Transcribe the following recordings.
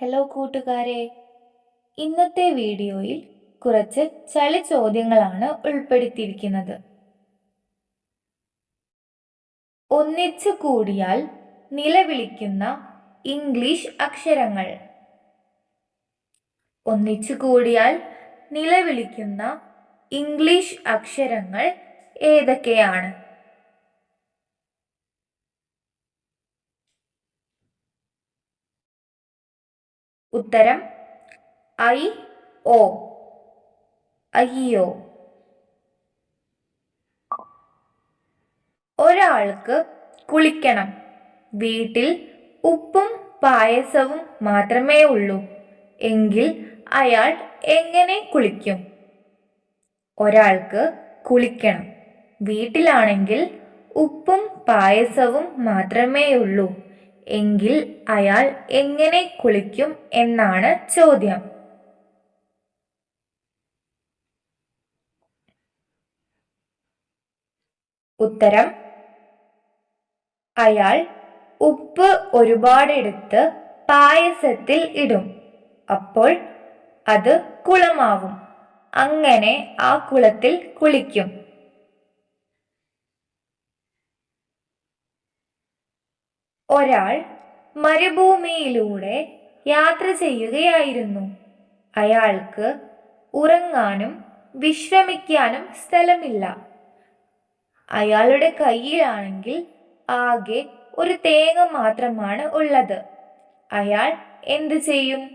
Hello കൂട്ടുകാരെ. ഇന്നത്തെ വീഡിയോയിൽ കുറച്ച് ചളി ചോദ്യങ്ങളാണ് ഉൾപ്പെടുത്തിയിരിക്കുന്നത്. ഒന്നിച്ചു കൂടിയാൽ നിലവിളിക്കുന്ന ഇംഗ്ലീഷ് അക്ഷരങ്ങൾ. ഒന്നിച്ചു കൂടിയാൽ നിലവിളിക്കുന്ന ഇംഗ്ലീഷ് അക്ഷരങ്ങൾ ഏതൊക്കെയാണ്? ഉത്തരം ഐ ഓ അയ്യോ. ഒരാൾക്ക് കുളിക്കണം. വീട്ടിൽ ഉപ്പും പായസവും മാത്രമേ ഉള്ളൂ. എങ്കിൽ അയാൾ എങ്ങനെ കുളിക്കും? ഒരാൾക്ക് കുളിക്കണം. വീട്ടിലാണെങ്കിൽ ഉപ്പും പായസവും മാത്രമേ ഉള്ളൂ. എങ്കിൽ അയാൾ എങ്ങനെ കുളിക്കും എന്നാണ് ചോദ്യം. ഉത്തരം അയാൾ ഉപ്പ് ഒരുപാടെടുത്ത് പായസത്തിൽ ഇടും. അപ്പോൾ അത് കുളമാവും. അങ്ങനെ ആ കുളത്തിൽ കുളിക്കും. ഒരാൾ മരുഭൂമിയിലൂടെ യാത്ര ചെയ്യുകയായിരുന്നു. അയാൾക്ക് ഉറങ്ങാനും വിശ്രമിക്കാനും സ്ഥലമില്ല. അയാളുടെ കയ്യിലാണെങ്കിൽ ആകെ ഒരു തേങ്ങ മാത്രമാണ് ഉള്ളത്. അയാൾ എന്ത് ചെയ്യും?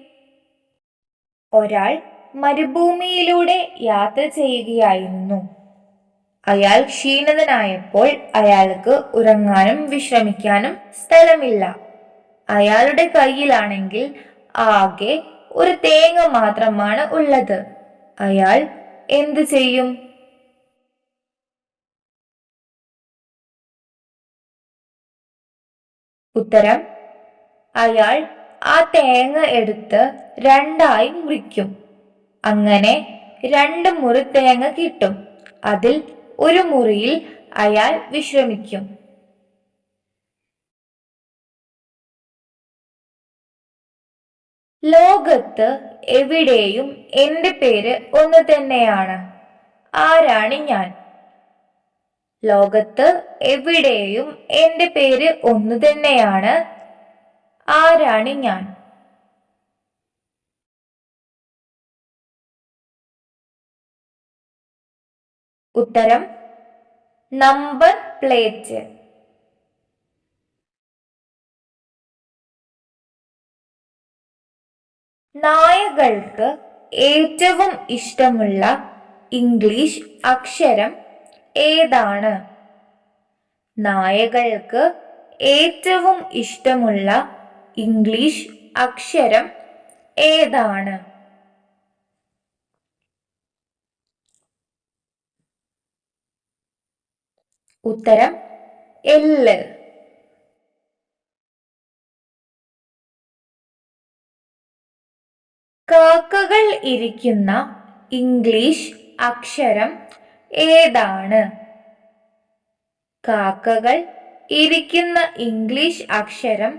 ഒരാൾ മരുഭൂമിയിലൂടെ യാത്ര ചെയ്യുകയായിരുന്നു. അയാൾ ക്ഷീണിതനായപ്പോൾ അയാൾക്ക് ഉറങ്ങാനും വിശ്രമിക്കാനും സ്ഥലമില്ല. അയാളുടെ കയ്യിലാണെങ്കിൽ ആകെ ഒരു തേങ്ങ മാത്രമാണ് ഉള്ളത്. അയാൾ എന്തു ചെയ്യും? ഉത്തരം അയാൾ ആ തേങ്ങ എടുത്ത് രണ്ടായി മുറിക്കും. അങ്ങനെ രണ്ട് മുറി തേങ്ങ കിട്ടും. അതിൽ ഒരു മുറിയിൽ അയാൾ വിശ്രമിക്കും. ലോകത്ത് എവിടെയും എന്റെ പേര് ഒന്ന് തന്നെയാണ്. ആരാണ് ഞാൻ? ലോകത്ത് എവിടെയും എന്റെ പേര് ഒന്ന് തന്നെയാണ്. ആരാണ് ഞാൻ? ഉത്തരം നമ്പർ പ്ലേറ്റ് നായകൾക്ക് ഏറ്റവും ഇഷ്ടമുള്ള ഇംഗ്ലീഷ് അക്ഷരം ഏതാണ്? നായകൾക്ക് ഏറ്റവും ഇഷ്ടമുള്ള ഇംഗ്ലീഷ് അക്ഷരം ഏതാണ്? ഉത്തരം എല്ല് കാക്കകൾ ഇരിക്കുന്ന ഇംഗ്ലീഷ് അക്ഷരം ഏതാണ്? കാക്കകൾ ഇരിക്കുന്ന ഇംഗ്ലീഷ് അക്ഷരം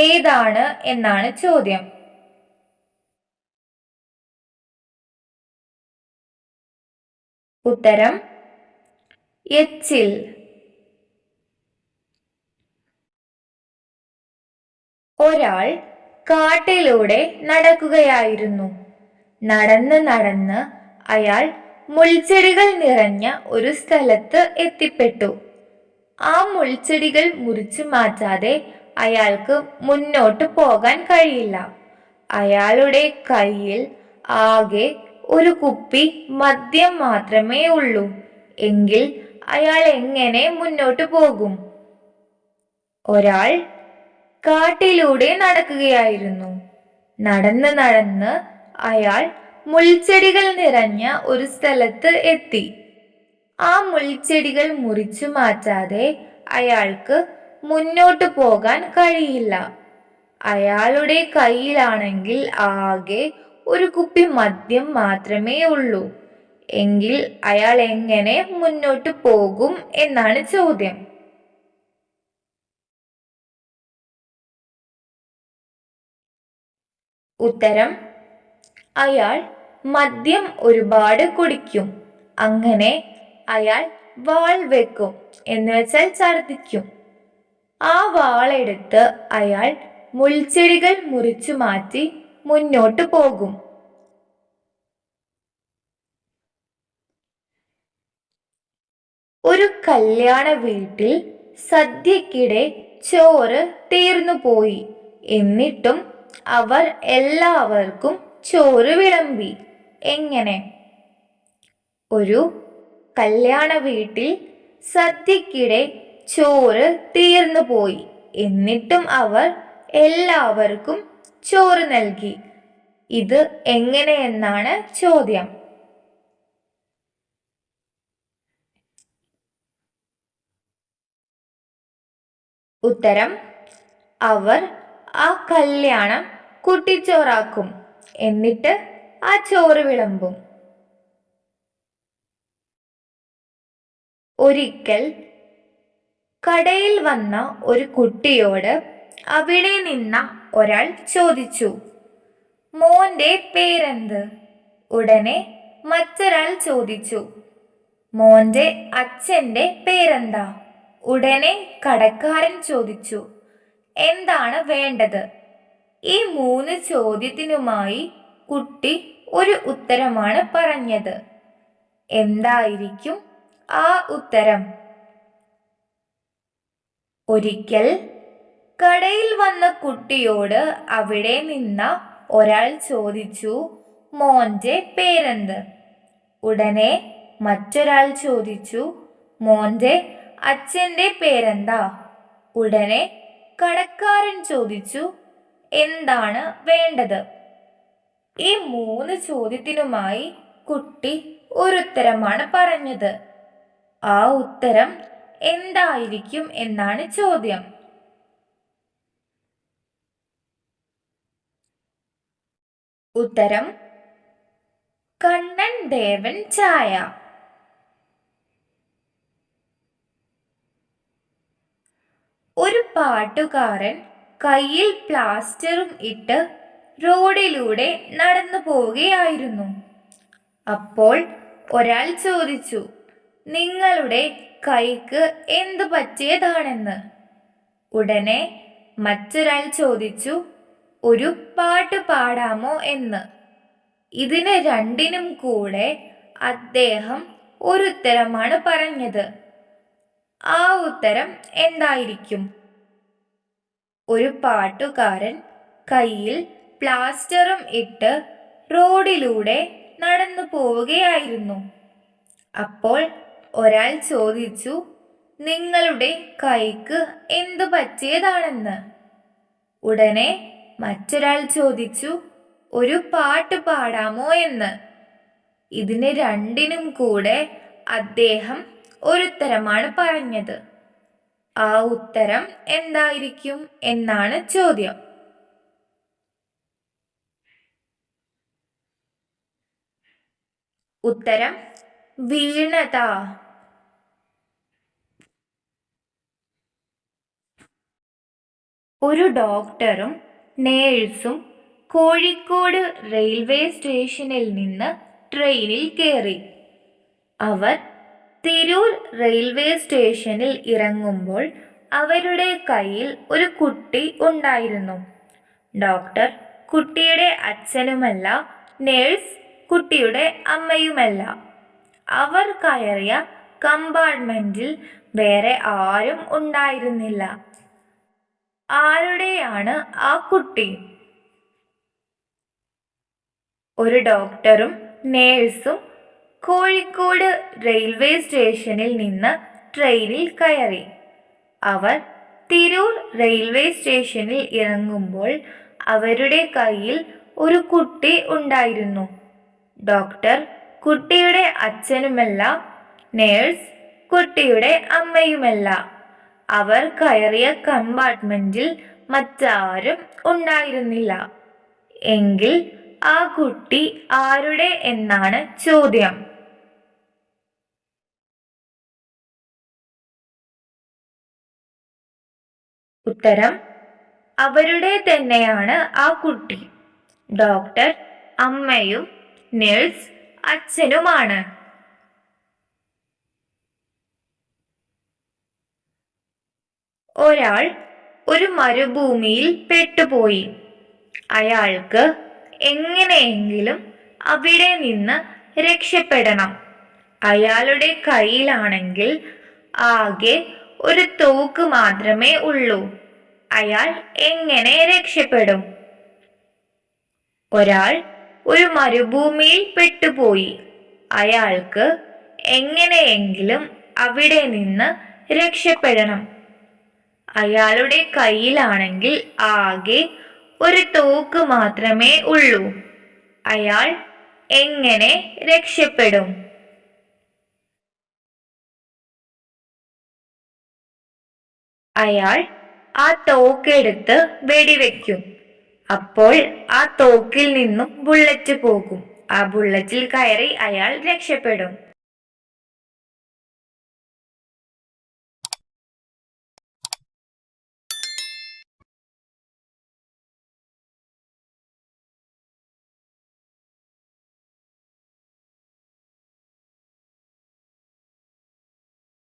ഏതാണ് എന്നാണ് ചോദ്യം. ഉത്തരം എച്ചിൽ ഒരാൾ കാട്ടിലൂടെ നടക്കുകയായിരുന്നു. നടന്ന് നടന്ന് അയാൾ മുൾച്ചെടികൾ നിറഞ്ഞ ഒരു സ്ഥലത്ത് എത്തിപ്പെട്ടു. ആ മുൾച്ചെടികൾ മുറിച്ചു മാറ്റാതെ അയാൾക്ക് മുന്നോട്ട് പോകാൻ കഴിയില്ല. അയാളുടെ കയ്യിൽ ആകെ ഒരു കുപ്പി മദ്യം മാത്രമേ ഉള്ളൂ. എങ്കിൽ അയാൾ എങ്ങനെ മുന്നോട്ട് പോകും? ഒരാൾ കാട്ടിലൂടെ നടക്കുകയായിരുന്നു. നടന്ന് നടന്ന് അയാൾ മുൾച്ചെടികൾ നിറഞ്ഞ ഒരു സ്ഥലത്ത് എത്തി. ആ മുൾച്ചെടികൾ മുറിച്ചു മാറ്റാതെ അയാൾക്ക് മുന്നോട്ട് പോകാൻ കഴിയില്ല. അയാളുടെ കയ്യിലാണെങ്കിൽ ആകെ ഒരു കുപ്പി മദ്യം മാത്രമേ ഉള്ളൂ. എങ്കിൽ അയാൾ എങ്ങനെ മുന്നോട്ട് പോകും എന്നാണ് ചോദ്യം. ഉത്തരം അയാൾ മദ്യം ഒരുപാട് കുടിക്കും. അങ്ങനെ അയാൾ വാൾ വെക്കും എന്ന് വെച്ചാൽ ഛർദിക്കും ആ വാളെടുത്ത് അയാൾ മുൾച്ചെടികൾ മുറിച്ചു മാറ്റി മുന്നോട്ട് പോകും. ഒരു കല്യാണ വീട്ടിൽ സദ്യക്കിടെ ചോറ് തീർന്നു പോയി എന്നിട്ടും അവർ എല്ലാവർക്കും ചോറ് വിളമ്പി. എങ്ങനെ? ഒരു കല്യാണ വീട്ടിൽ സദ്യക്കിടെ ചോറ് തീർന്നു പോയി. എന്നിട്ടും അവർ എല്ലാവർക്കും ചോറ് നൽകി. ഇത് എങ്ങനെയെന്നാണ് ചോദ്യം. ഉത്തരം അവർ ആ കല്യാണം കുട്ടിച്ചോറാക്കും. എന്നിട്ട് ആ ചോറ് വിളമ്പും. ഒരിക്കൽ കടയിൽ വന്ന ഒരു കുട്ടിയോട് അവിടെ നിന്ന ഒരാൾ ചോദിച്ചു മോന്റെ പേരെന്ത്? ഉടനെ മറ്റൊരാൾ ചോദിച്ചു മോന്റെ അച്ഛന്റെ പേരെന്താ? ഉടനെ കടക്കാരൻ ചോദിച്ചു എന്താണ് വേണ്ടത്? ഈ മൂന്ന് ചോദ്യത്തിനുമായി കുട്ടി ഒരു ഉത്തരമാണ് പറഞ്ഞത്. എന്തായിരിക്കും ആ ഉത്തരം? ഒരിക്കൽ കടയിൽ വന്ന കുട്ടിയോട് അവിടെ നിന്ന ഒരാൾ ചോദിച്ചു മോന്റെ പേരെന്ത്? ഉടനെ മറ്റൊരാൾ ചോദിച്ചു മോന്റെ അച്ഛന്റെ പേരെന്താ? ഉടനെ കടക്കാരൻ ചോദിച്ചു എന്താണ് വേണ്ടത്? ഈ മൂന്ന് ചോദ്യത്തിനുമായി കുട്ടി ഒരു ഉത്തരമാണ് പറഞ്ഞത്. ആ ഉത്തരം എന്തായിരിക്കും എന്നാണ് ചോദ്യം. ഉത്തരം കണ്ണൻ ദേവൻ ചായ. ഒരു പാട്ടുകാരൻ കയ്യിൽ പ്ലാസ്റ്ററും ഇട്ട് റോഡിലൂടെ നടന്നു പോവുകയായിരുന്നു. അപ്പോൾ ഒരാൾ ചോദിച്ചു നിങ്ങളുടെ കൈക്ക് എന്തു പറ്റിയതാണെന്ന്? ഉടനെ മറ്റൊരാൾ ചോദിച്ചു ഒരു പാട്ട് പാടാമോ എന്ന്. ഇതിന് രണ്ടിനും കൂടെ അദ്ദേഹം ഒരു ഉത്തരമാണ് പറഞ്ഞത്. ആ ഉത്തരം എന്തായിരിക്കും? ഒരു പാട്ടുകാരൻ കയ്യിൽ പ്ലാസ്റ്ററും ഇട്ട് റോഡിലൂടെ നടന്നു പോവുകയായിരുന്നു. അപ്പോൾ ഒരാൾ ചോദിച്ചു നിങ്ങളുടെ കൈക്ക് എന്തു പറ്റിയതാണെന്ന്? ഉടനെ മറ്റൊരാൾ ചോദിച്ചു ഒരു പാട്ട് പാടാമോ എന്ന്? ഇതിന് രണ്ടിനും കൂടെ അദ്ദേഹം ഒരുത്തരമാണ് പറഞ്ഞത്. ആ ഉത്തരം എന്തായിരിക്കും എന്നാണ് ചോദ്യം. ഉത്തരം വീണത. ഒരു ഡോക്ടറും നേഴ്സും കോഴിക്കോട് റെയിൽവേ സ്റ്റേഷനിൽ നിന്ന് ട്രെയിനിൽ കയറി അവർ തിരൂർ റെയിൽവേ സ്റ്റേഷനിൽ ഇറങ്ങുമ്പോൾ അവരുടെ കയ്യിൽ ഒരു കുട്ടി ഉണ്ടായിരുന്നു. ഡോക്ടർ കുട്ടിയുടെ അച്ഛനുമല്ല നേഴ്സ് കുട്ടിയുടെ അമ്മയുമല്ല. അവർ കയറിയ കമ്പാർട്ട്മെന്റിൽ വേറെ ആരും ഉണ്ടായിരുന്നില്ല. ആരുടെയാണ് ആ കുട്ടി? ഒരു ഡോക്ടറും നേഴ്സും കോഴിക്കോട് റെയിൽവേ സ്റ്റേഷനിൽ നിന്ന് ട്രെയിനിൽ കയറി. അവർ തിരൂർ റെയിൽവേ സ്റ്റേഷനിൽ ഇറങ്ങുമ്പോൾ അവരുടെ കയ്യിൽ ഒരു കുട്ടി ഉണ്ടായിരുന്നു. ഡോക്ടർ കുട്ടിയുടെ അച്ഛനുമല്ല നേഴ്സ് കുട്ടിയുടെ അമ്മയുമല്ല. അവർ കയറിയ കമ്പാർട്ട്മെന്റിൽ മറ്റാരും ഉണ്ടായിരുന്നില്ല. എങ്കിൽ ആ കുട്ടി ആരുടെ എന്നാണ് ചോദ്യം. ഉത്തരം അവരുടെ തന്നെയാണ് ആ കുട്ടി. ഡോക്ടർ അമ്മയും നേഴ്സ് അച്ഛനുമാണ്. ഒരാൾ ഒരു മരുഭൂമിയിൽ പെട്ടുപോയി. അയാൾക്ക് എങ്ങനെയെങ്കിലും അവിടെ നിന്ന് രക്ഷപ്പെടണം. അയാളുടെ കയ്യിലാണെങ്കിൽ ആകെ ഒരു തോക്ക് മാത്രമേ ഉള്ളൂ. അയാൾ എങ്ങനെ രക്ഷപ്പെടും? ഒരാൾ ഒരു മരുഭൂമിയിൽ പെട്ടുപോയി. അയാൾക്ക് എങ്ങനെയെങ്കിലും അവിടെ നിന്ന് രക്ഷപ്പെടണം. അയാളുടെ കയ്യിലാണെങ്കിൽ ആകെ ഒരു തോക്ക് മാത്രമേ ഉള്ളൂ. അയാൾ എങ്ങനെ രക്ഷപ്പെടും? അയാൾ ആ തോക്കെടുത്ത് വെടിവെക്കും. അപ്പോൾ ആ തോക്കിൽ നിന്നും ബുള്ളറ്റ് പോകും. ആ ബുള്ളറ്റിൽ കയറി അയാൾ രക്ഷപ്പെടും.